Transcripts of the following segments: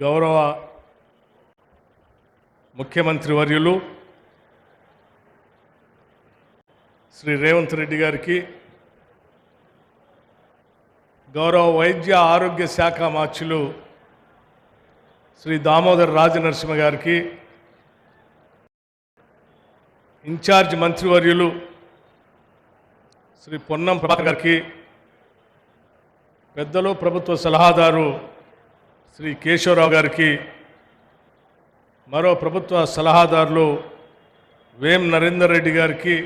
గౌరవ ముఖ్యమంత్రి వర్యులు శ్రీ రేవంత్ రెడ్డి గారికి గౌరవ వైద్య ఆరోగ్య శాఖ మార్చులు శ్రీ దామోదర్ రాజనరసింహ గారికి ఇన్ఛార్జ్ మంత్రివర్యులు శ్రీ పొన్నం ప్రభాకర్ గారికి పెద్దలు ప్రభుత్వ సలహాదారు శ్రీ కేశవరావు గారికి మరో ప్రభుత్వ సలహాదారులు వేం నరేందర్ రెడ్డి గారికి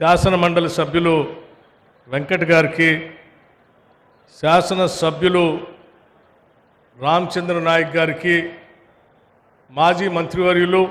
శాసన మండలి సభ్యులు వెంకట్ గారికి శాసన సభ్యులు రామచంద్ర నాయక్ గారికి మాజీ మంత్రివర్యులు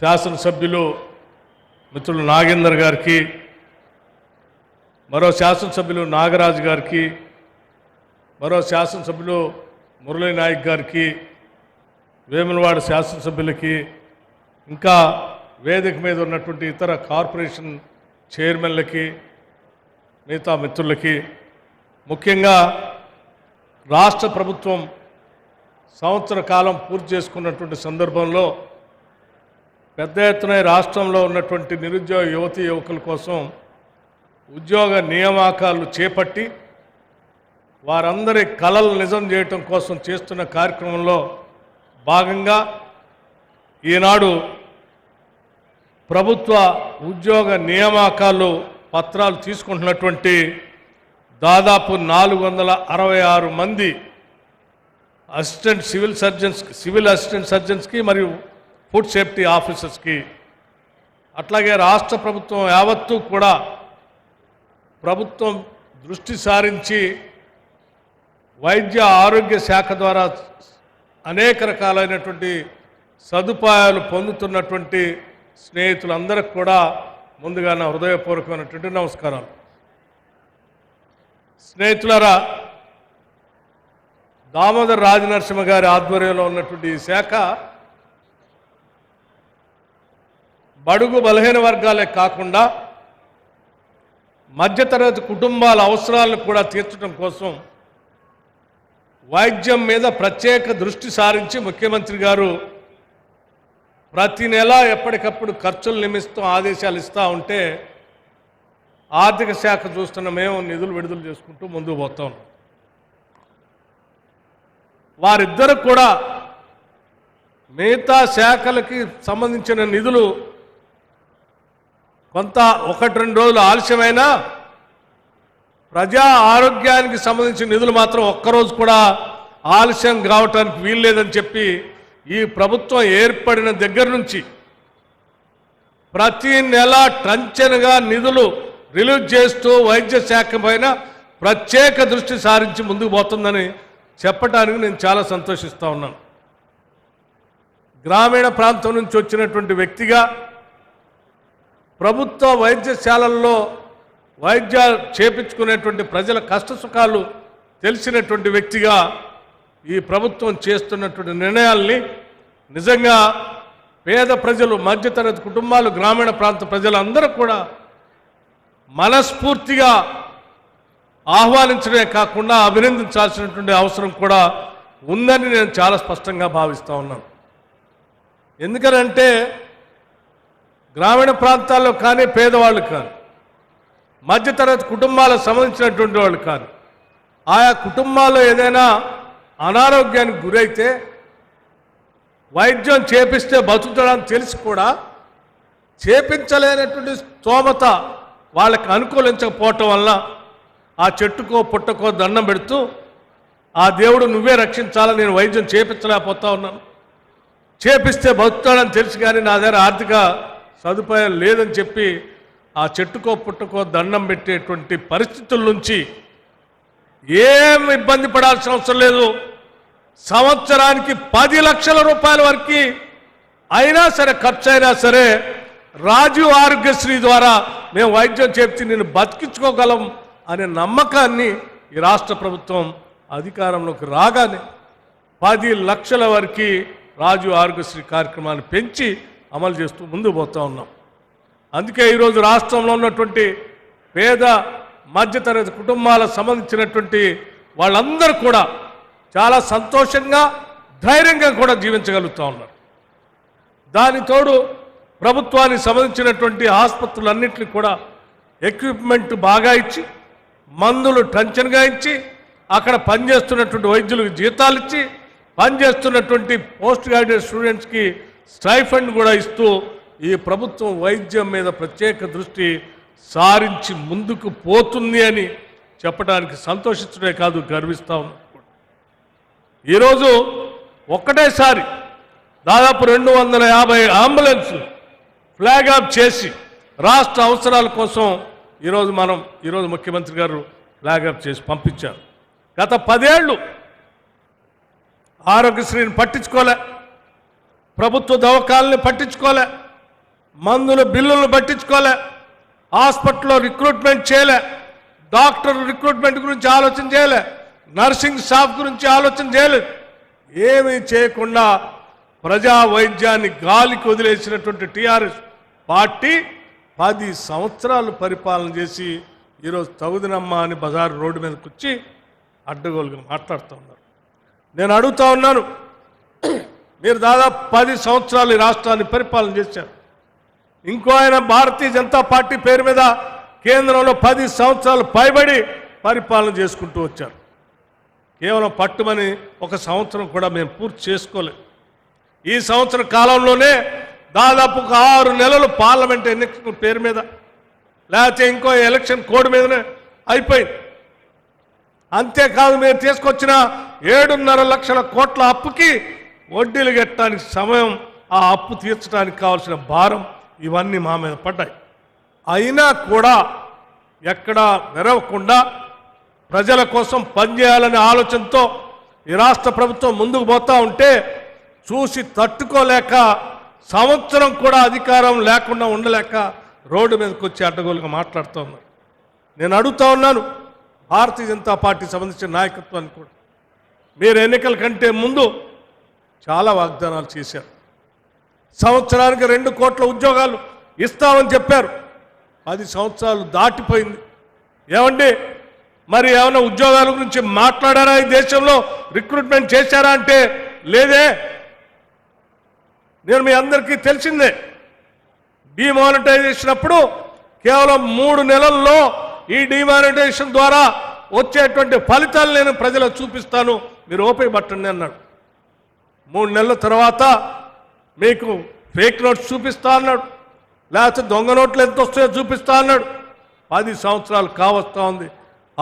శాసనసభ్యులు మిత్రులు నాగేందర్ గారికి మరో శాసనసభ్యులు నాగరాజు గారికి మరో శాసనసభ్యులు మురళీ నాయక్ గారికి వేములవాడ శాసనసభ్యులకి ఇంకా వేదిక మీద ఉన్నటువంటి ఇతర కార్పొరేషన్ చైర్మన్లకి మిగతా మిత్రులకి ముఖ్యంగా రాష్ట్ర ప్రభుత్వం సంవత్సర కాలం పూర్తి చేసుకున్నటువంటి సందర్భంలో పెద్ద ఎత్తున రాష్ట్రంలో ఉన్నటువంటి నిరుద్యోగ యువతీ యువకుల కోసం ఉద్యోగ నియామకాలు చేపట్టి వారందరి కళలు నిజం చేయటం కోసం చేస్తున్న కార్యక్రమంలో భాగంగా ఈనాడు ప్రభుత్వ ఉద్యోగ నియామకాలు పత్రాలు తీసుకుంటున్నటువంటి దాదాపు నాలుగు వందల అరవై ఆరు మంది assistant civil surgeons civil assistant సర్జన్స్కి మరియు ఫుడ్ సేఫ్టీ ఆఫీసర్స్కి. అట్లాగే రాష్ట్ర ప్రభుత్వం యావత్తూ కూడా ప్రభుత్వం దృష్టి సారించి వైద్య ఆరోగ్య శాఖ ద్వారా అనేక రకాలైనటువంటి సదుపాయాలు పొందుతున్నటువంటి స్నేహితులందరికి కూడా ముందుగా నా హృదయపూర్వకమైనటువంటి నమస్కారాలు. స్నేహితులరా దామోదర్ రాజనరసింహ గారి ఆధ్వర్యంలో ఉన్నటువంటి ఈ శాఖ బడుగు బలహీన వర్గాలే కాకుండా మధ్యతరగతి కుటుంబాల అవసరాలను కూడా తీర్చడం కోసం వైద్యం మీద ప్రత్యేక దృష్టి సారించి ముఖ్యమంత్రి గారు ప్రతి నెల ఎప్పటికప్పుడు ఖర్చులు నిమిస్తూ ఆదేశాలు ఇస్తూ ఉంటే ఆర్థిక శాఖ చూస్తున్న మేము నిధులు విడుదల చేసుకుంటూ ముందుకు పోతా ఉన్నాం. వారిద్దరు కూడా మిగతా శాఖలకి సంబంధించిన నిధులు కొంత ఒకటి రెండు రోజులు ఆలస్యమైనా ప్రజా ఆరోగ్యానికి సంబంధించిన నిధులు మాత్రం ఒక్కరోజు కూడా ఆలస్యం కావటానికి వీల్లేదని చెప్పి ఈ ప్రభుత్వం ఏర్పడిన దగ్గర నుంచి ప్రతి నెల టంచనగా నిధులు రిలీజ్ చేస్తూ వైద్య శాఖ పైన ప్రత్యేక దృష్టి సారించి ముందుకు పోతుందని చెప్పడానికి నేను చాలా సంతోషిస్తూ ఉన్నాను. గ్రామీణ ప్రాంతం నుంచి వచ్చినటువంటి వ్యక్తిగా ప్రభుత్వ వైద్యశాలల్లో వైద్యాలు చేపించుకునేటువంటి ప్రజల కష్ట సుఖాలు తెలిసినటువంటి వ్యక్తిగా ఈ ప్రభుత్వం చేస్తున్నటువంటి నిర్ణయాల్ని నిజంగా పేద ప్రజలు మధ్యతరగతి కుటుంబాలు గ్రామీణ ప్రాంత ప్రజలందరూ కూడా మనస్ఫూర్తిగా ఆహ్వానించడమే కాకుండా అభినందించాల్సినటువంటి అవసరం కూడా ఉందని నేను చాలా స్పష్టంగా భావిస్తూ ఉన్నాను. ఎందుకనంటే గ్రామీణ ప్రాంతాల్లో కానీ పేదవాళ్ళు కానీ మధ్యతరగతి కుటుంబాలకు సంబంధించినటువంటి వాళ్ళు కాదు. ఆయా కుటుంబాల్లో ఏదైనా అనారోగ్యానికి గురైతే వైద్యం చేపిస్తే బతుకుతాడని తెలిసి కూడా చేపించలేనటువంటి స్తోమత వాళ్ళకి అనుకూలించకపోవటం వల్ల ఆ చెట్టుకో పుట్టకో దండం పెడుతూ ఆ దేవుడు నువ్వే రక్షించాలని నేను వైద్యం చేపించలేకపోతా ఉన్నాను. చేపిస్తే బతుకుతాడని తెలుసు కానీ నా దగ్గర ఆర్థిక సదుపాయం లేదని చెప్పి ఆ చెట్టుకో పుట్టుకో దండం పెట్టేటువంటి పరిస్థితుల నుంచి ఏం ఇబ్బంది పడాల్సిన అవసరం లేదు. సంవత్సరానికి పది లక్షల రూపాయల వరకు అయినా సరే ఖర్చు అయినా సరే రాజీవ్ ఆరోగ్యశ్రీ ద్వారా మేము వైద్యం చేపి నేను బతికించుకోగలం అనే నమ్మకాన్ని ఈ రాష్ట్ర ప్రభుత్వం అధికారంలోకి రాగానే పది లక్షల వరకు రాజీవ్ ఆరోగ్యశ్రీ కార్యక్రమాన్ని పెంచి అమలు చేస్తూ ముందు పోతా ఉన్నాం. అందుకే ఈరోజు రాష్ట్రంలో ఉన్నటువంటి పేద మధ్యతరగతి కుటుంబాలకు సంబంధించినటువంటి వాళ్ళందరూ కూడా చాలా సంతోషంగా ధైర్యంగా కూడా జీవించగలుగుతూ ఉన్నారు. దాని తోడు ప్రభుత్వానికి సంబంధించినటువంటి ఆసుపత్రులన్నింటినీ కూడా ఎక్విప్మెంట్ బాగా ఇచ్చి మందులు టెన్షన్గా ఇచ్చి అక్కడ పనిచేస్తున్నటువంటి వైద్యులకు జీతాలు ఇచ్చి పనిచేస్తున్నటువంటి పోస్ట్ గ్రాడ్యుయేట్ స్టూడెంట్స్కి స్టైఫండ్ కూడా ఇస్తూ ఈ ప్రభుత్వం వైద్యం మీద ప్రత్యేక దృష్టి సారించి ముందుకు పోతుంది అని చెప్పడానికి సంతోషించడే కాదు గర్విస్తా ఈరోజు ఒక్కటేసారి దాదాపు రెండు వందల యాభై అంబులెన్స్ ఫ్లాగ్ ఆఫ్ చేసి రాష్ట్ర అవసరాల కోసం ఈరోజు మనం ఈరోజు ముఖ్యమంత్రి గారు ఫ్లాగ్ ఆఫ్ చేసి పంపించారు. గత పదేళ్ళు ఆరోగ్యశ్రీని పట్టించుకోలే ప్రభుత్వ దవకాలని పట్టించుకోలే మందుల బిల్లులను పట్టించుకోలే. హాస్పిటల్లో రిక్రూట్మెంట్ చేయలే. డాక్టర్ రిక్రూట్మెంట్ గురించి ఆలోచన చేయలే. నర్సింగ్ స్టాఫ్ గురించి ఆలోచన చేయలేదు ఏమీ చేయకుండా ప్రజా వైద్యాన్ని గాలికి వదిలేసినటువంటి టీఆర్ఎస్ పార్టీ పది సంవత్సరాలు పరిపాలన చేసి ఈరోజు తగుదినమ్మ అని బజారు రోడ్డు మీదకి వచ్చి అడ్డగోలుగా మాట్లాడుతూ ఉన్నారు. నేను అడుగుతా ఉన్నాను మీరు దాదాపు పది సంవత్సరాలు ఈ రాష్ట్రాన్ని పరిపాలన చేశారు. ఇంకో ఆయన భారతీయ జనతా పార్టీ పేరు మీద కేంద్రంలో పది సంవత్సరాలు పైబడి పరిపాలన చేసుకుంటూ వచ్చారు. కేవలం పట్టుమని ఒక సంవత్సరం కూడా మేము పూర్తి చేసుకోలేదు. ఈ సంవత్సర కాలంలోనే దాదాపు ఒక ఆరు నెలలు పార్లమెంట్ ఎన్నికల పేరు మీద లేకపోతే ఇంకో ఎలక్షన్ కోడ్ మీదనే అయిపోయింది. అంతేకాదు మీరు తీసుకొచ్చిన ఏడున్నర లక్షల కోట్ల అప్పుకి వడ్డీలు కట్టడానికి సమయం ఆ అప్పు తీర్చడానికి కావాల్సిన భారం ఇవన్నీ మా మీద పడ్డాయి. అయినా కూడా ఎక్కడా నెరవకుండా ప్రజల కోసం పనిచేయాలనే ఆలోచనతో ఈ రాష్ట్ర ప్రభుత్వం ముందుకు పోతూ ఉంటే చూసి తట్టుకోలేక సంవత్సరం కూడా అధికారం లేకుండా ఉండలేక రోడ్డు మీదకి వచ్చి అడ్డగోలుగా మాట్లాడుతూ ఉన్నారు. నేను అడుగుతా ఉన్నాను భారతీయ జనతా పార్టీ సంబంధించిన నాయకత్వాన్ని కూడా. మీరు ఎన్నికల కంటే ముందు చాలా వాగ్దానాలు చేశారు. సంవత్సరానికి రెండు కోట్ల ఉద్యోగాలు ఇస్తామని చెప్పారు. పది సంవత్సరాలు దాటిపోయింది. ఏమండి? మరి ఏమైనా ఉద్యోగాల గురించి మాట్లాడారా ఈ దేశంలో? రిక్రూట్మెంట్ చేశారా అంటే లేదే. నేను మీ అందరికీ తెలిసిందే. డిమానిటైజేషన్ అప్పుడు కేవలం మూడు నెలల్లో ఈ డిమానిటైజేషన్ ద్వారా వచ్చేటువంటి ఫలితాలు నేను ప్రజలకు చూపిస్తాను. మీరు ఓపిక పట్టండి అన్నాడు. మూడు నెలల తర్వాత మీకు ఫేక్ నోట్స్ చూపిస్తా అన్నాడు. లేకపోతే దొంగ నోట్లు ఎంత వస్తాయో చూపిస్తా అన్నాడు. పది సంవత్సరాలు కావస్తా ఉంది.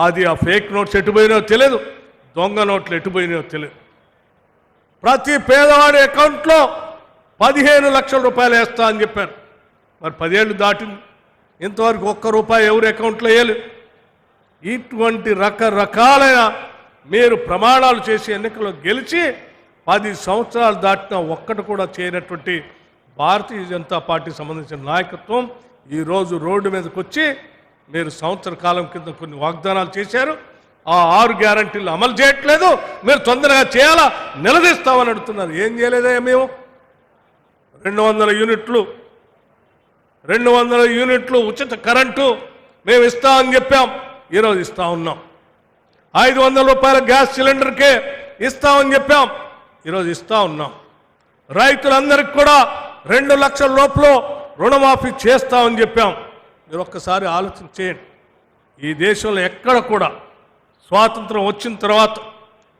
అది ఆ ఫేక్ నోట్స్ ఎటుపోయినాయో తెలియదు దొంగ నోట్లు ఎటుపోయినాయో తెలియదు ప్రతి పేదవాడి అకౌంట్లో పదిహేను లక్షల రూపాయలు వేస్తా అని చెప్పారు. మరి పదేళ్ళు దాటింది. ఇంతవరకు ఒక్క రూపాయి ఎవరి అకౌంట్లో వేయలేదు. ఇటువంటి రకరకాలైన మీరు ప్రమాణాలు చేసి ఎన్నికల్లో గెలిచి పది సంవత్సరాలు దాటిన ఒక్కటి కూడా చేయనటువంటి భారతీయ జనతా పార్టీ సంబంధించిన నాయకత్వం ఈరోజు రోడ్డు మీదకి వచ్చి మీరు సంవత్సర కాలం కింద కొన్ని వాగ్దానాలు చేశారు. ఆ ఆరు గ్యారంటీలు అమలు చేయట్లేదు. మీరు తొందరగా చేయాలా? నిలదీస్తామని అడుగుతున్నారు. ఏం చేయలేదా మేము? రెండు వందల యూనిట్లు రెండు వందల యూనిట్లు ఉచిత కరెంటు మేము ఇస్తామని చెప్పాం. ఈరోజు ఇస్తా ఉన్నాం. ఐదు వందల రూపాయల గ్యాస్ సిలిండర్కే ఇస్తామని చెప్పాం. ఈరోజు ఇస్తూ ఉన్నాం. రైతులందరికీ కూడా రెండు లక్షల లోపల రుణమాఫీ చేస్తామని చెప్పాం. మీరు ఒక్కసారి ఆలోచన చేయండి. ఈ దేశంలో ఎక్కడ కూడా స్వాతంత్రం వచ్చిన తర్వాత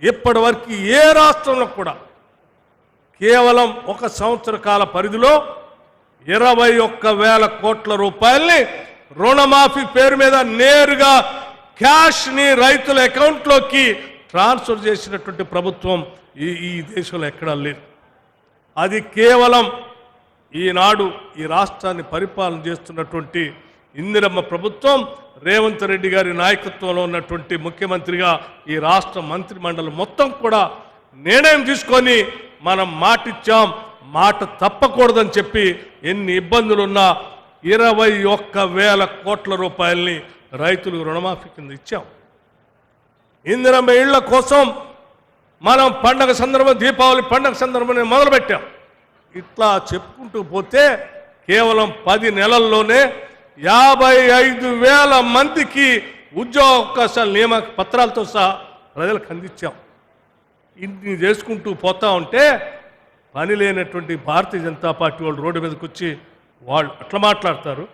ఇప్పటి వరకు ఏ రాష్ట్రంలో కూడా కేవలం ఒక సంవత్సర కాల పరిధిలో ఇరవై ఒక్క వేల కోట్ల రూపాయల్ని రుణమాఫీ పేరు మీద నేరుగా క్యాష్ని రైతుల అకౌంట్లోకి ట్రాన్స్ఫర్ చేసినటువంటి ప్రభుత్వం ఈ ఈ దేశంలో ఎక్కడా లేదు. అది కేవలం ఈనాడు ఈ రాష్ట్రాన్ని పరిపాలన చేస్తున్నటువంటి ఇందిరమ్మ ప్రభుత్వం రేవంత్ రెడ్డి గారి నాయకత్వంలో ఉన్నటువంటి ముఖ్యమంత్రిగా ఈ రాష్ట్ర మంత్రి మండలి మొత్తం కూడా నిర్ణయం తీసుకొని మనం మాటిచ్చాం. మాట తప్పకూడదని చెప్పి ఎన్ని ఇబ్బందులున్నా ఇరవై ఒక్క వేల కోట్ల రూపాయల్ని రైతులకు రుణమాఫీ కింద ఇచ్చాం. ఇందిరమ్మ ఇళ్ళ కోసం మనం పండగ సందర్భం దీపావళి పండగ సందర్భం మొదలుపెట్టాం. ఇట్లా చెప్పుకుంటూ పోతే కేవలం పది నెలల్లోనే యాభై ఐదు వేల మందికి ఉద్యోగ అవకాశాలు నియమ పత్రాలతో సహా ప్రజలకు అందించాం. ఇన్ని చేసుకుంటూ పోతా ఉంటే పని లేనటువంటి భారతీయ జనతా పార్టీ వాళ్ళు రోడ్డు మీదకి వచ్చి వాళ్ళు అట్లా మాట్లాడతారు.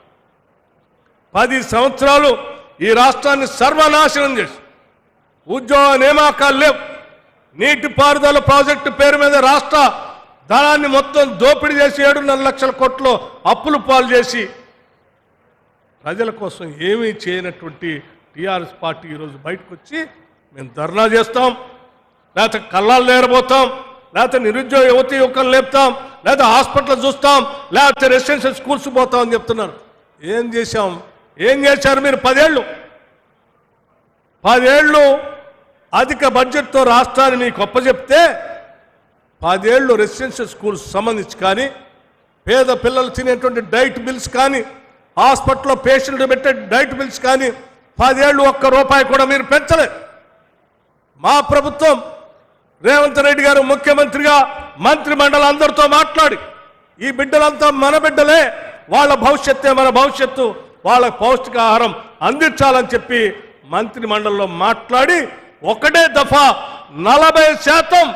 పది సంవత్సరాలు ఈ రాష్ట్రాన్ని సర్వనాశనం చేసి ఉద్యోగ నియామకాలు లేవు. నీటిపారుదల ప్రాజెక్టు పేరు మీద రాష్ట్ర ధనాన్ని మొత్తం దోపిడీ చేసి ఏడున్నర లక్షల కోట్లు అప్పులు పాలు చేసి ప్రజల కోసం ఏమీ చేయనటువంటి టీఆర్ఎస్ పార్టీ ఈరోజు బయటకు వచ్చి మేము ధర్నా చేస్తాం. లేకపోతే కళ్ళాలు లేరబోతాం లేకపోతే నిరుద్యోగ యువతి యువకులు లేపుతాం. లేకపోతే హాస్పిటల్ చూస్తాం. లేకపోతే రెసిడెన్షియల్ స్కూల్స్ పోతాం అని చెప్తున్నారు. ఏం చేశాం? ఏం చేశారు మీరు? పదేళ్ళు. పదేళ్ళు అధిక బడ్జెట్తో రాష్ట్రాన్ని మీకు అప్పచెప్తే పదేళ్ళు రెసిడెన్షియల్ స్కూల్స్ సంబంధించి కానీ పేద పిల్లలు తినేటువంటి డైట్ బిల్స్ కానీ హాస్పిటల్లో పేషెంట్లు పెట్టే డైట్ బిల్స్ కానీ పదేళ్ళు ఒక్క రూపాయి కూడా మీరు పెంచలే మా ప్రభుత్వం రేవంత్ రెడ్డి గారు ముఖ్యమంత్రిగా మంత్రి అందరితో మాట్లాడి ఈ బిడ్డలంతా మన బిడ్డలే వాళ్ళ భవిష్యత్తే మన భవిష్యత్తు వాళ్ళ పౌష్టికాహారం అందించాలని చెప్పి మంత్రి మండలిలో మాట్లాడి ఒకటే దఫా నలభై శాతం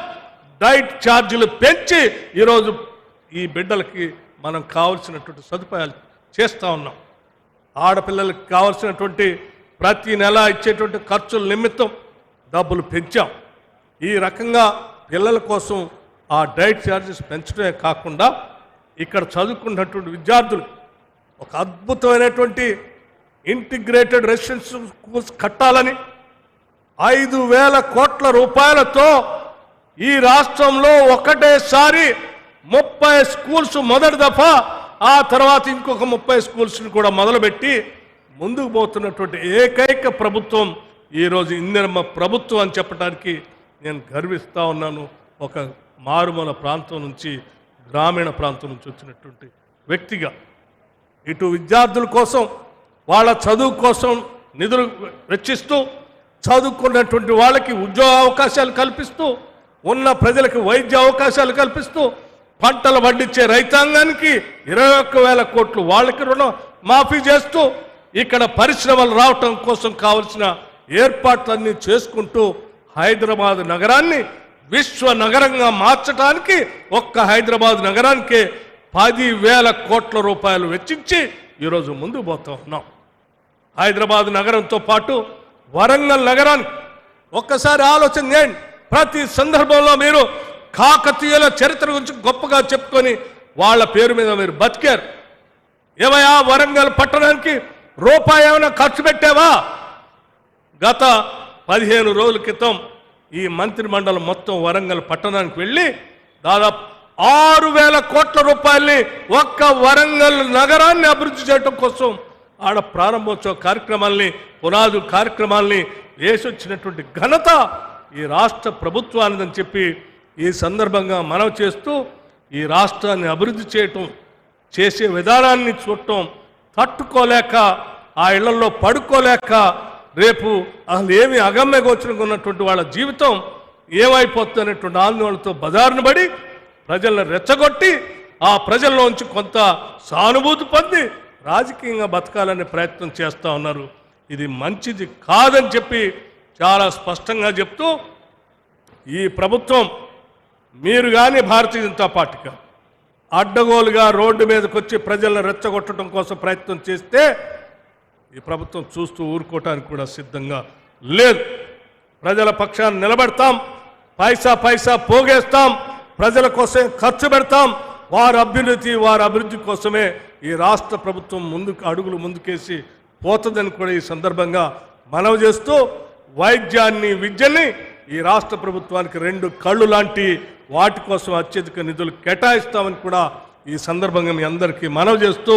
డైట్ ఛార్జీలు పెంచి ఈరోజు ఈ బిడ్డలకి మనం కావలసినటువంటి సదుపాయాలు చేస్తూ ఉన్నాం. ఆడపిల్లలకి కావలసినటువంటి ప్రతి నెల ఇచ్చేటువంటి ఖర్చుల నిమిత్తం డబ్బులు పెంచాం. ఈ రకంగా పిల్లల కోసం ఆ డైట్ ఛార్జెస్ పెంచడమే కాకుండా ఇక్కడ చదువుకున్నటువంటి విద్యార్థులు ఒక అద్భుతమైనటువంటి ఇంటిగ్రేటెడ్ రెసిడెన్షియల్ స్కూల్స్ కట్టాలని ఐదు వేల కోట్ల రూపాయలతో ఈ రాష్ట్రంలో ఒకటేసారి ముప్పై స్కూల్స్ మొదటి దఫా ఆ తర్వాత ఇంకొక ముప్పై స్కూల్స్ని కూడా మొదలుపెట్టి ముందుకు పోతున్నటువంటి ఏకైక ప్రభుత్వం ఈరోజు ఇందిరమ్మ ప్రభుత్వం అని చెప్పడానికి నేను గర్విస్తూ ఉన్నాను. ఒక మారుమూల ప్రాంతం నుంచి గ్రామీణ ప్రాంతం నుంచి వచ్చినటువంటి వ్యక్తిగా. ఇటు విద్యార్థుల కోసం వాళ్ళ చదువు కోసం నిధులు వెచ్చిస్తూ చదువుకున్నటువంటి వాళ్ళకి ఉద్యోగ అవకాశాలు కల్పిస్తూ ఉన్న ప్రజలకు వైద్య అవకాశాలు కల్పిస్తూ పంటలు పండించే రైతాంగానికి ఇరవై ఒక్క వేల కోట్లు వాళ్ళకి రుణం మాఫీ చేస్తూ ఇక్కడ పరిశ్రమలు రావటం కోసం కావలసిన ఏర్పాట్లన్నీ చేసుకుంటూ హైదరాబాద్ నగరాన్ని విశ్వ నగరంగా మార్చడానికి ఒక్క హైదరాబాద్ నగరానికే పది వేల కోట్ల రూపాయలు వెచ్చించి ఈరోజు ముందు పోతా ఉన్నాం. హైదరాబాద్ నగరంతో పాటు వరంగల్ నగరానికి ఒక్కసారి ఆలోచన చేయండి. ప్రతి సందర్భంలో మీరు కాకతీయుల చరిత్ర గురించి గొప్పగా చెప్పుకొని వాళ్ళ పేరు మీద మీరు బతికారు. ఏమయ్యా వరంగల్ పట్టణానికి రూపాయి ఏమైనా ఖర్చు పెట్టావా? గత పదిహేను రోజుల క్రితం ఈ మంత్రి మండలం మొత్తం వరంగల్ పట్టణానికి వెళ్ళి దాదాపు ఆరు వేల కోట్ల రూపాయల్ని ఒక్క వరంగల్ నగరాన్ని అభివృద్ధి చేయడం కోసం ఆడ ప్రారంభోత్సవ కార్యక్రమాల్ని పునాదు కార్యక్రమాల్ని వేసొచ్చినటువంటి ఘనత ఈ రాష్ట్ర ప్రభుత్వానిదని చెప్పి ఈ సందర్భంగా మనవి చేస్తూ ఈ రాష్ట్రాన్ని అభివృద్ధి చేయటం చేసే విధానాన్ని చూడటం తట్టుకోలేక ఆ ఇళ్ళలో పడుకోలేక రేపు అసలు ఏమి అగమ్య గోచరంగా ఉన్నటువంటి వాళ్ళ జీవితం ఏమైపోతున్నటువంటి ఆందోళనతో బజారును పడి ప్రజలను రెచ్చగొట్టి ఆ ప్రజల్లోంచి కొంత సానుభూతి పొంది రాజకీయంగా బతకాలనే ప్రయత్నం చేస్తూ ఉన్నారు. ఇది మంచిది కాదని చెప్పి చాలా స్పష్టంగా చెప్తూ ఈ ప్రభుత్వం మీరు కానీ భారతీయ జనతా పార్టీగా అడ్డగోలుగా రోడ్డు మీదకి వచ్చి ప్రజలను రెచ్చగొట్టడం కోసం ప్రయత్నం చేస్తే ఈ ప్రభుత్వం చూస్తూ ఊరుకోవటానికి కూడా సిద్ధంగా లేదు. ప్రజల పక్షాన్ని నిలబెడతాం పైసా పైసా పోగేస్తాం ప్రజల కోసం ఖర్చు పెడతాం వారి అభ్యున్నతి వారి అభివృద్ధి కోసమే ఈ రాష్ట్ర ప్రభుత్వం ముందుకు అడుగులు ముందుకేసి పోతుందని కూడా ఈ సందర్భంగా మనవి చేస్తూ వైద్యాన్ని విద్యని ఈ రాష్ట్ర ప్రభుత్వానికి రెండు కళ్ళు లాంటి వాటి కోసం అత్యధిక నిధులు కేటాయిస్తామని కూడా ఈ సందర్భంగా మీ అందరికీ మనవి చేస్తూ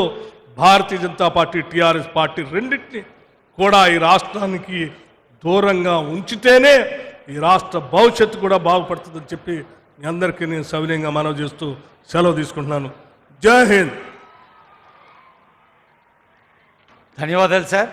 Bharatiya Janata party TRS party రెండింటిని కూడా ఈ రాష్ట్రానికి దూరంగా ఉంచితేనే ఈ రాష్ట్ర భవిష్యత్తు కూడా బాగుపడుతుందని చెప్పి మీ అందరికీ నేను సవినయంగా మనవి చేస్తూ సెలవు తీసుకుంటున్నాను. జై హింద్! ధన్యవాదాలు సార్.